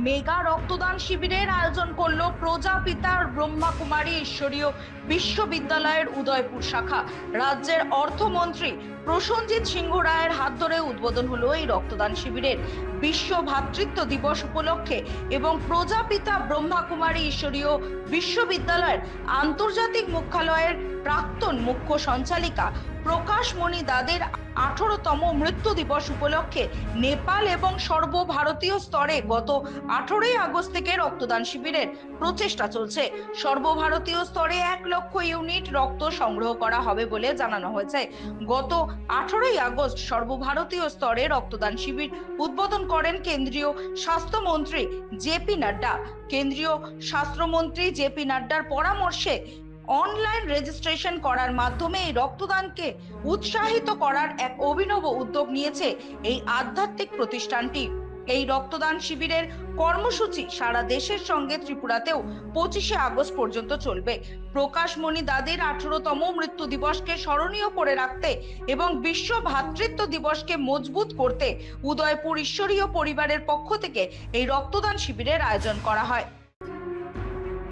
Mega রক্তদান শিবিরের আয়োজন করল প্রজাপিতার ব্রহ্মাকুমারী ঈশ্বরীয় বিশ্ববিদ্যালয়ের উদয়পুর শাখা। রাজ্যের অর্থমন্ত্রী প্রসঞ্জিৎ সিংহ রায়ের হাত ধরে উদ্বোধন হলো এই রক্তদান শিবিরের। বিশ্ব ভ্রাতৃত্ব দিবস উপলক্ষে এবং প্রজাপিতা ব্রহ্মাকুমারী ঈশ্বরীয় বিশ্ববিদ্যালয়ের আন্তর্জাতিক মুখ্যালয়ের প্রাক্তন মুখ্য সঞ্চালিকা প্রকাশমণি দাদের আঠারোতম মৃত্যু দিবস উপলক্ষে নেপাল এবং সর্বভারতীয় স্তরে গত আঠারোই আগস্ট থেকে রক্তদান শিবিরের প্রচেষ্টা চলছে। সর্বভারতীয় স্তরে এক লক্ষ ইউনিট রক্ত সংগ্রহ করা হবে বলে জানানো হয়েছে। গত আঠারোই আগস্ট সর্বভারতীয় স্তরে রক্তদান শিবির উদ্বোধন করেন কেন্দ্রীয় স্বাস্থ্যমন্ত্রী জেপি নাড্ডা। কেন্দ্রীয় স্বাস্থ্যমন্ত্রী জেপি নাড্ডার পরামর্শে অনলাইন রেজিস্ট্রেশন করার মাধ্যমে এই রক্তদানকে উৎসাহিত করার এক অভিনব উদ্যোগ নিয়েছে এই আধ্যাত্মিক প্রতিষ্ঠানটি। এই রক্তদান শিবিরের কর্মসূচি সারা দেশের সঙ্গে ত্রিপুরাতেও পঁচিশে আগস্ট পর্যন্ত চলবে। প্রকাশমণি দাদের আঠারোতম মৃত্যু দিবসকে স্মরণীয় করে রাখতে এবং বিশ্ব ভ্রাতৃত্ব দিবসকে মজবুত করতে উদয়পুর ঈশ্বরীয় পরিবারের পক্ষ থেকে এই রক্তদান শিবিরের আয়োজন করা হয়।